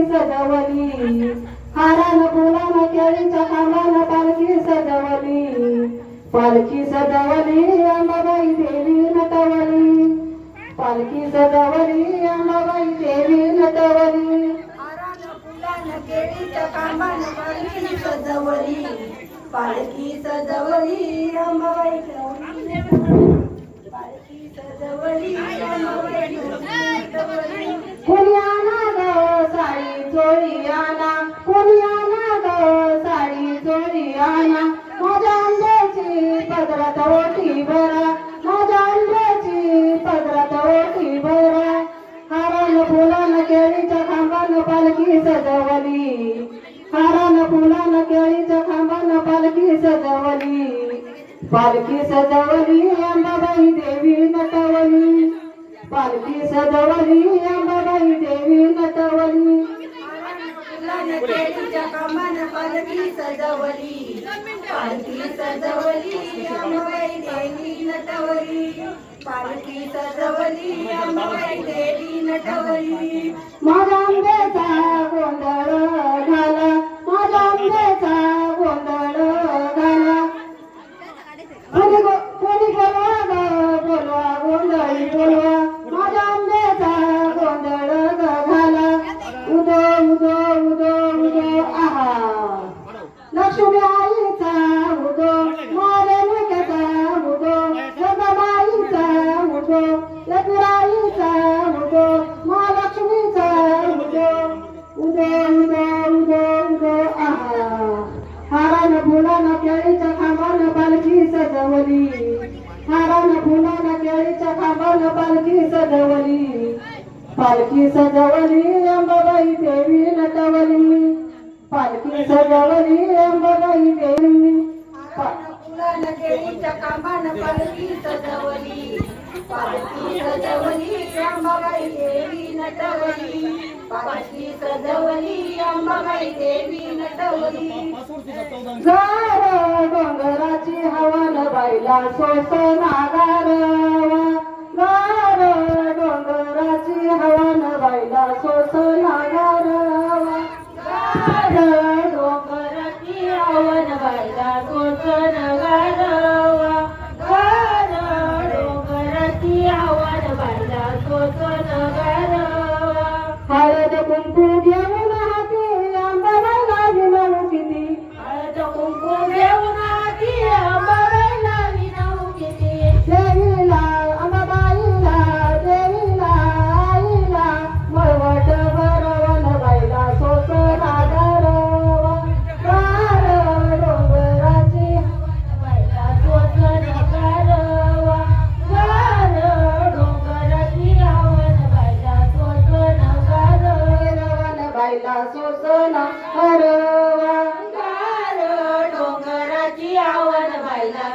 पालखी सजवली. हारान फुलान केळीच्या कामाला पालखी सजवली. पालखी सजवली अंबाबाई देवी नटवली. पालखी सजवली अंबाबाई देवी नटवली. केळीच्या पालखी सजवली. पालखी सजवली अंबाबाई आना आणा कोणी ग साडी चोरी आना माझ्या अंड्याची पदरात ओठी बरा माझ्या अंड्याची पदरात ओठी बरा हारान फुलान केळीच्या खांबान पालखी सजवली. हारान फुलान केळीच्या खांबान पालखी सजवली. पालखी सजवली अंबाबाई देवी नटवली. पालखी सजवली अंबाबाई देवी नटवली. फुलानं कामान पालखी सजवली पालखी सजवली अंबाबाई देवी नटवली. पालखी सजवली अंबाबाई देवी नटवली सजवली हारानं फुलानं केळीच्या खांबानं पालखी सजवली. पालखी सजवली अंबाबाई देवी नटवली. पालखी सजवली अंबाबाई देवी. पा- केळीच्या कामानं पालखी सजवली. पालखी सजवली अंबाबाई देवी नटवली. पालखी सजवली अंबाबाई देवी नटवली. गार डोंगराची हवन बाईला सोस नागारवा. गार डोंगराची हवन बाईला सोस नागारवा. गार डोंगराची हवन बाईला सोस बाईला हरवा. नगारवा गार डोंगराची हवन बाईला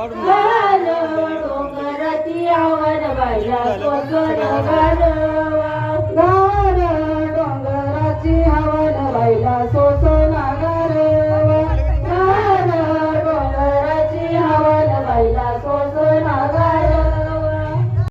नगरवा गार डोंगराची आवन बाईला सोस